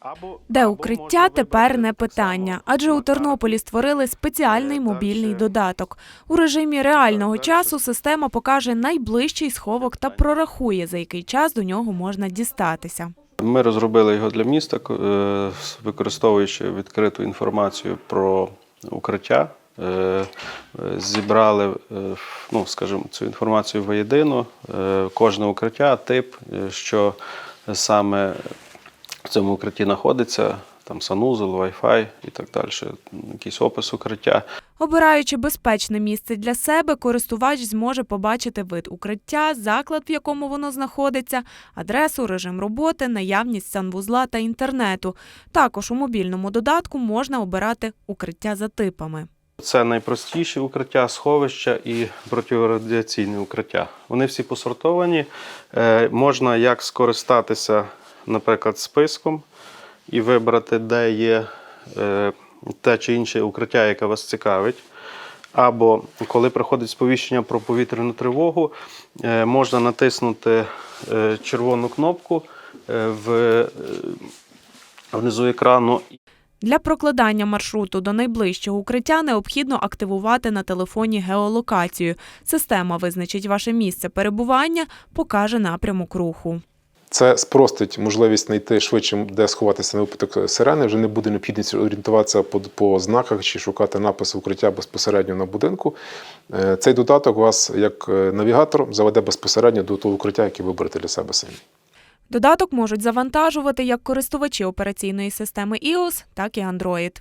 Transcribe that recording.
Або Де укриття тепер не питання, адже у. Тернополі створили спеціальний мобільний додаток. У режимі реального часу система покаже найближчий сховок та прорахує, за який час до нього можна дістатися. Ми розробили його для міста, е, використовуючи відкриту інформацію про укриття. Е, е, Зібрали, ну, скажімо, цю інформацію воєдино. Е, Кожне укриття, тип, що саме в цьому укритті знаходиться, там санузел, Wi-Fi і так далі, якийсь опис укриття. Обираючи безпечне місце для себе, користувач зможе побачити вид укриття, заклад, в якому воно знаходиться, адресу, режим роботи, наявність санвузла та інтернету. Також у мобільному додатку можна обирати укриття за типами. Це найпростіші укриття, сховища і протирадіаційні укриття. Вони всі посортовані. Е, Можна як скористатися, наприклад, списком і вибрати, де є е, те чи інше укриття, яке вас цікавить. Або коли приходить сповіщення про повітряну тривогу, е, можна натиснути е, червону кнопку внизу екрану Для прокладання маршруту до найближчого укриття необхідно активувати на телефоні геолокацію. Система визначить ваше місце перебування, покаже напрямок руху. Це спростить можливість знайти швидше, де сховатися на випадок сирени. Вже не буде необхідність орієнтуватися по, по знаках чи шукати напис укриття безпосередньо на будинку. Е, Цей додаток вас, як е, навігатор, заведе безпосередньо до того укриття, яке виберете для себе самі. Додаток можуть завантажувати як користувачі операційної системи iOS, так і Android.